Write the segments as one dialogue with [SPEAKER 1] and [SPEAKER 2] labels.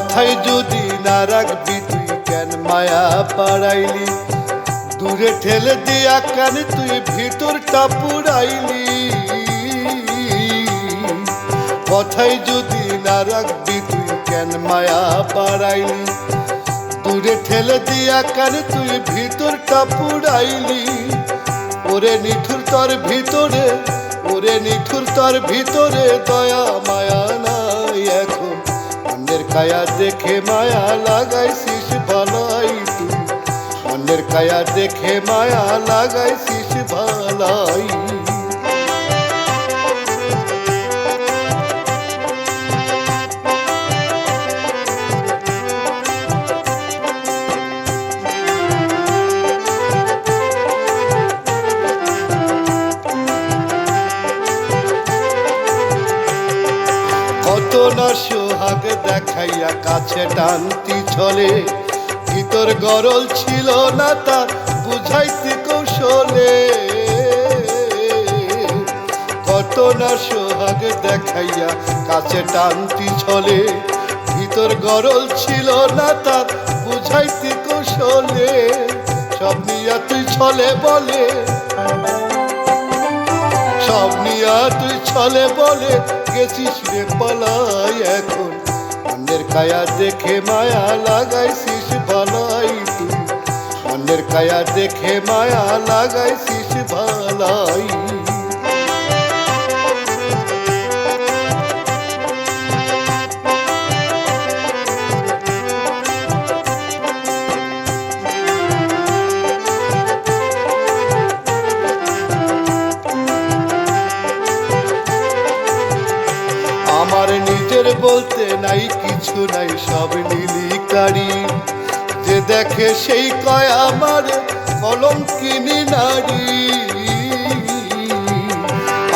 [SPEAKER 1] কথাই যদি না রাখবি, তুই কেন মায়া পাড়াইলি? দূরে ঠেলে দিয়া কেন তুই ভিতরটা পুরাইলি কথাই যদি না রাখবি, তুই কেন মায়া পাড়াইলি? দূরে ঠেলে দিয়া কেন তুই ভিতরটা পুরাইলি ওরে নিঠুর তোর ভিতরে, ওরে নিঠুর তোর ভিতরে দয়া, মায়া কায়া দেখে মায়া লাগাইছিস ভালাই তুই অন্যের কায়া দেখে মায়া লাগাইছিস ভালাই কত না সোহাগ দেখাইয়া কাছে টানতি ছলে। ভিতর গরল ছিল না তার, বুঝাইতে কৌশলে। কত না সোহাগ দেখাইয়া কাছে টানতি ছলে। ভিতর গরল ছিল না তার, বুঝাইতে কৌশলে। সব নিয়া তুই ছলে বলে। সব নিয়া তুই ছলে বলে, গেছিস রে পালাই এখন। অন্যের কায়া দেখে মায়া লাগাইছিস ভালাই তুই অন্যের কায়া দেখে মায়া লাগাইছিস ভালাই আমার নিজের বলতে নাই, কিছু নাই, সব নীলি কারি যে দেখে সেই কয় আমার কলম কিনি নারী।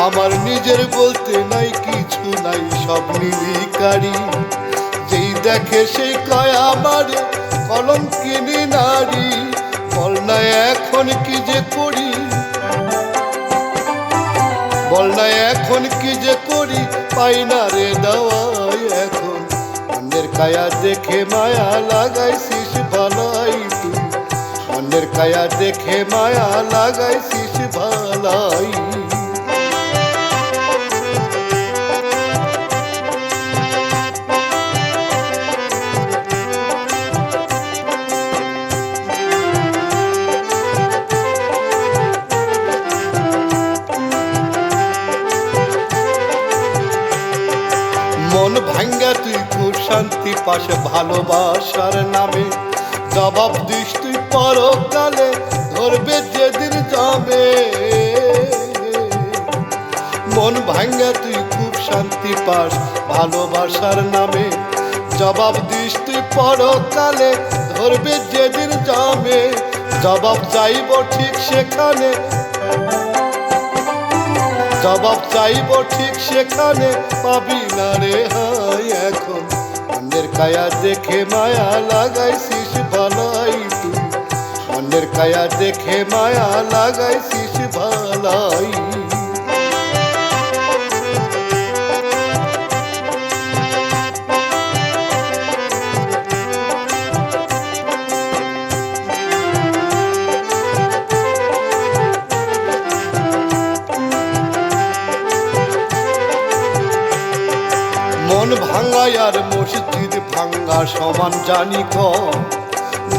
[SPEAKER 1] আমার নিজের বলতে নাই, কিছু নাই, সব নীলি কারি যেই দেখে সেই কয় আমার কলম কিনি নারী। বল না এখন কি যে করি? বল না এখন কি যে করি? পাই না রে দাওয়াই এখন। অন্যের কায়া দেখে মায়া লাগাইছিস ভালাই তুই অন্যের কায়া দেখে মায়া লাগাইছিস ভালাই পাশে ভালোবাসার নামে। জবাব তুই পরকালে, ধরবে যেদিন যাবে। মন ভাঙ্গা তুই খুব শান্তি পাস ভালোবাসার নামে। জবাব তুই পরকালে, ধরবে যেদিন যাবে। জবাব চাইব ঠিক সেখানে। জবাব চাইব ঠিক সেখানে, পাবি না রে হাই এখন। অন্যের কায়া দেখে মায়া লাগাইছিস ভালাই তুই অন্যের কায়া দেখে মায়া লাগাইছিস ভালাই ভাঙ্গা আর মসজিদ ভাঙ্গা সমান জানি ক।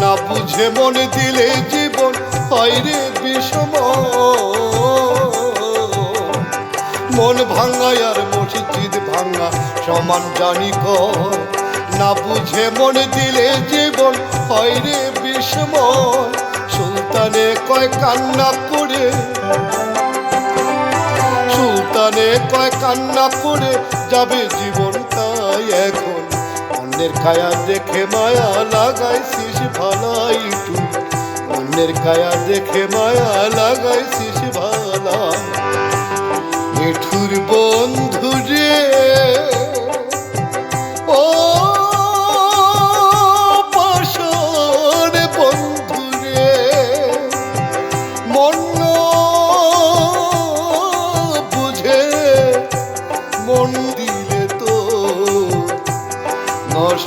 [SPEAKER 1] না বুঝে মনে দিলে জীবন হয় বিষম। মন ভাঙ্গা আর মসজিদ ভাঙ্গা সমান জানি ক। না বুঝে মনে দিলে জীবন হয় রে বিষম। সুলতানে কয় কান্না করে সুলতানে কয় কান্না করে যাবে জীবন তাই এখন। অন্যের খায়া দেখে মায়া লাগাইছিস ভালাই তুই। অন্যের খায়া দেখে মায়া লাগাইছিস ভালা মিঠুর বন্ধু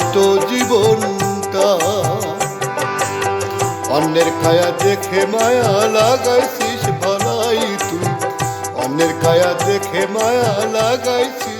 [SPEAKER 1] নষ্ট জীবনটা অন্যের কায়া দেখে মায়া লাগাইছিস ভালাই তুই। অন্যের কায়া দেখে মায়া লাগাইছিস